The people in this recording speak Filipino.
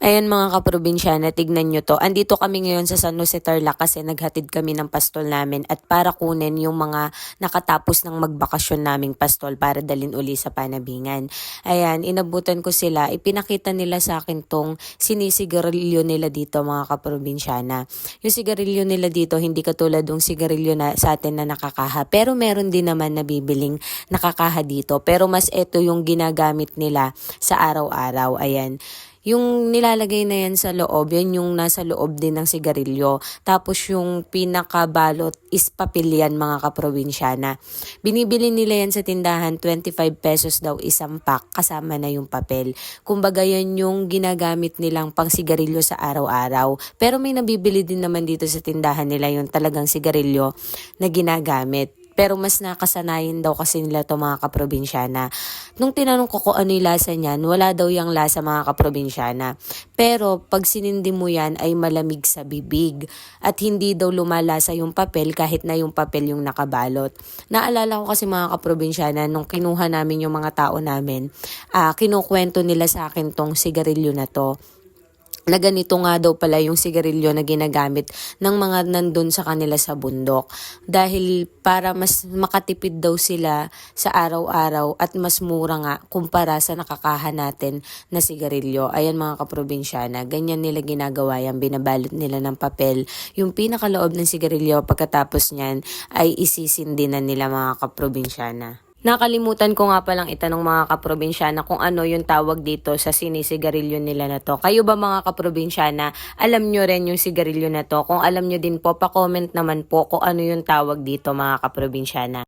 Ayan mga kaprobinsyana, tignan nyo to. Andito kami ngayon sa San Jose Tarlac kasi naghatid kami ng pastol namin at para kunin yung mga nakatapos ng magbakasyon naming pastol para dalin uli sa panabingan. Ayan, inabutan ko sila. Ipinakita nila sa akin tong sinisigarilyo nila dito mga kaprobinsyana. Yung sigarilyo nila dito hindi katulad ng sigarilyo na sa atin na nakakaha. Pero meron din naman nabibiling nakakaha dito. Pero mas ito yung ginagamit nila sa araw-araw. Ayan. Yung nilalagay na yan sa loob, yan yung nasa loob din ng sigarilyo. Tapos yung pinakabalot is papel yan mga kaprobinsyana. Binibili nila yan sa tindahan, 25 pesos daw isang pack, kasama na yung papel. Kumbaga yan yung ginagamit nilang pang sigarilyo sa araw-araw. Pero may nabibili din naman dito sa tindahan nila yung talagang sigarilyo na ginagamit. Pero mas nakasanayin daw kasi nila to mga kaprobinsyana. Nung tinanong ko kung ano yung lasa niyan, wala daw yung lasa mga kaprobinsyana. Pero pag sinindi mo yan ay malamig sa bibig. At hindi daw lumalasa yung papel kahit na yung papel yung nakabalot. Naalala ko kasi mga kaprobinsyana, nung kinuha namin yung mga tao namin, ah kinukwento nila sa akin tong sigarilyo na to na ganito nga daw pala yung sigarilyo na ginagamit ng mga nandun sa kanila sa bundok. Dahil para mas makatipid daw sila sa araw-araw at mas mura nga kumpara sa nakakaha natin na sigarilyo. Ayan mga kaprobinsyana, ganyan nila ginagawa yan, binabalot nila ng papel. Yung pinakaloob ng sigarilyo pagkatapos niyan ay isisindi na nila mga kaprobinsyana. Nakalimutan ko nga palang itanong mga kaprobinsyana kung ano yung tawag dito sa sinisigarilyo nila na to. Kayo ba mga kaprobinsyana, alam nyo rin yung sigarilyo na to? Kung alam nyo din po, pa-comment naman po kung ano yung tawag dito mga kaprobinsyana.